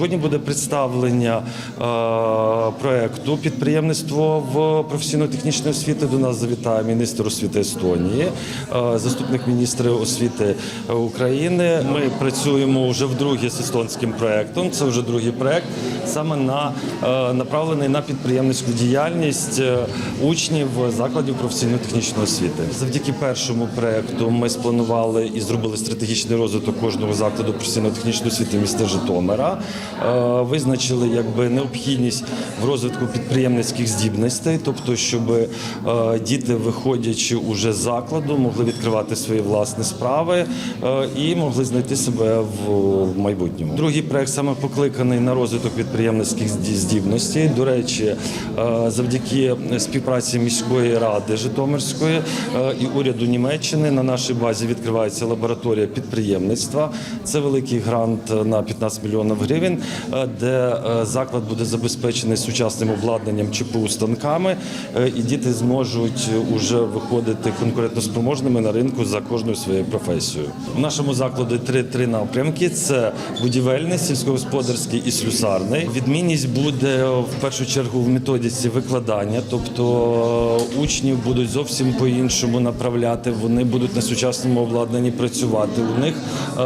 Сьогодні буде представлення е, проекту підприємництво в професійно-технічної освіти. До нас завітає міністр освіти Естонії, е, заступник міністра освіти України. Ми працюємо вже вдруге з естонським проектом. Це вже другий проект, саме на е, направлений на підприємницьку діяльність учнів закладів професійно-технічної освіти. Завдяки першому проекту ми спланували і зробили стратегічний розвиток кожного закладу професійно-технічної освіти міста Житомира. Е, Визначили якби необхідність в розвитку підприємницьких здібностей, тобто, щоб е, діти, виходячи уже з закладу, могли відкривати свої власні справи е, і могли знайти себе в майбутньому. Другий проект саме покликаний на розвиток підприємницьких зді- здібностей. До речі, завдяки співпраці міської ради Житомирської і уряду Німеччини на нашій базі відкривається лабораторія підприємництва. Це великий грант на 15 мільйонів гривень, де е, заклад буде забезпечений сучасним обладнанням ЧПУ станками, е, і діти зможуть уже виходити конкурентоспроможними на ринку за кожною своєю професією. У нашому закладі три, три напрямки: це будівельний, сільськогосподарський і слюсарний. Відмінність буде в першу чергу в методиці викладання, тобто е, учнів будуть зовсім по-іншому направляти. Вони будуть на сучасному обладнанні працювати. У них е,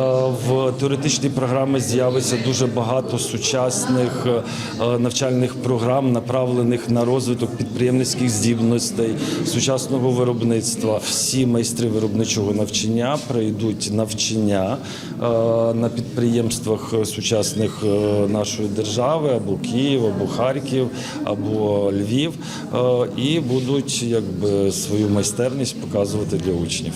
в теоретичній програмі з'явиться дуже багато сучасних е, навчальних програм, направлених на розвиток підприємницьких здібностей, сучасного виробництва. Всі майстри виробничого навчання пройдуть навчання е, на підприємствах сучасних е, нашої держави, або Київ, або Харків, або Львів, е, і будуть якби свою майстерність показувати для учнів.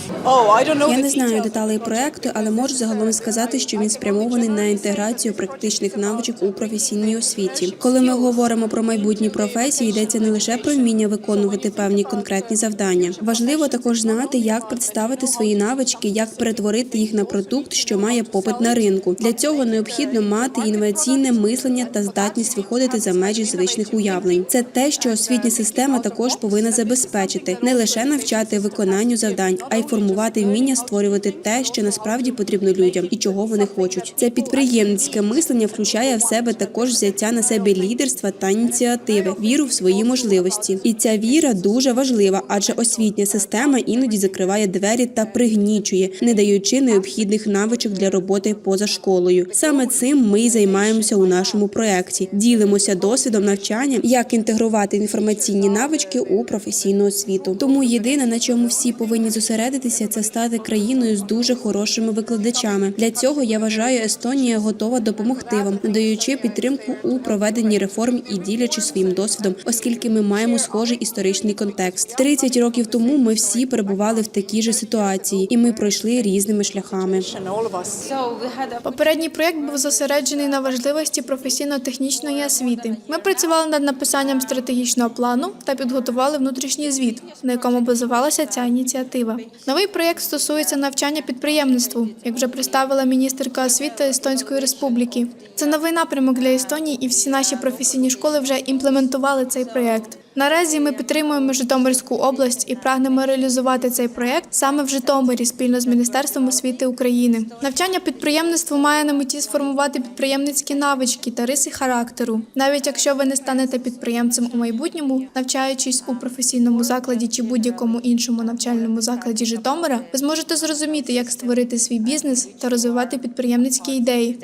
Я не знаю деталей проекту, але можу загалом сказати, що він спрямований на інтеграцію практичних навичок у професійній освіті. Коли ми говоримо про майбутні професії, йдеться не лише про вміння виконувати певні конкретні завдання. Важливо також знати, як представити свої навички, як перетворити їх на продукт, що має попит на ринку. Для цього необхідно мати інноваційне мислення та здатність виходити за межі звичних уявлень. Це те, що освітня система також повинна забезпечити, не лише навчати виконанню завдань, а й формувати вміння створювати те, що насправді потрібно людям і чого вони хочуть. Це підприємницьке мислення включає в себе також взяття на себе лідерства та ініціативи, віру в свої можливості. І ця віра дуже важлива, адже освітня система іноді закриває двері та пригнічує, не даючи необхідних навичок для роботи поза школою. Саме цим ми й займаємося у нашому проєкті. Ділимося досвідом навчання, як інтегрувати інформаційні навички у професійну освіту. Тому єдине, на чому всі повинні зосередитися, це стати країною з дуже хорошими викладачами. Для цього я вважаю, Естонія готова допомогти вам, надаючи підтримку у проведенні реформ і ділячи своїм досвідом, оскільки ми маємо схожий історичний контекст. 30 років тому ми всі перебували в такій же ситуації, і ми пройшли різними шляхами. Попередній проєкт був зосереджений на важливості професійно-технічної освіти. Ми працювали над написанням стратегічного плану та підготували внутрішній звіт, на якому базувалася ця ініціатива. Новий проєкт стосується навчання підприємництву, як вже представила міністерка освіти Естонської республіки. Це новий напрямок для Естонії, і всі наші професійні школи вже імплементували цей проєкт. Наразі ми підтримуємо Житомирську область і прагнемо реалізувати цей проєкт саме в Житомирі спільно з Міністерством освіти України. Навчання підприємництву має на меті сформувати підприємницькі навички та риси характеру. Навіть якщо ви не станете підприємцем у майбутньому, навчаючись у професійному закладі чи будь-якому іншому навчальному закладі Житомира, ви зможете зрозуміти, як створити свій бізнес та розвивати підприємницькі ідеї.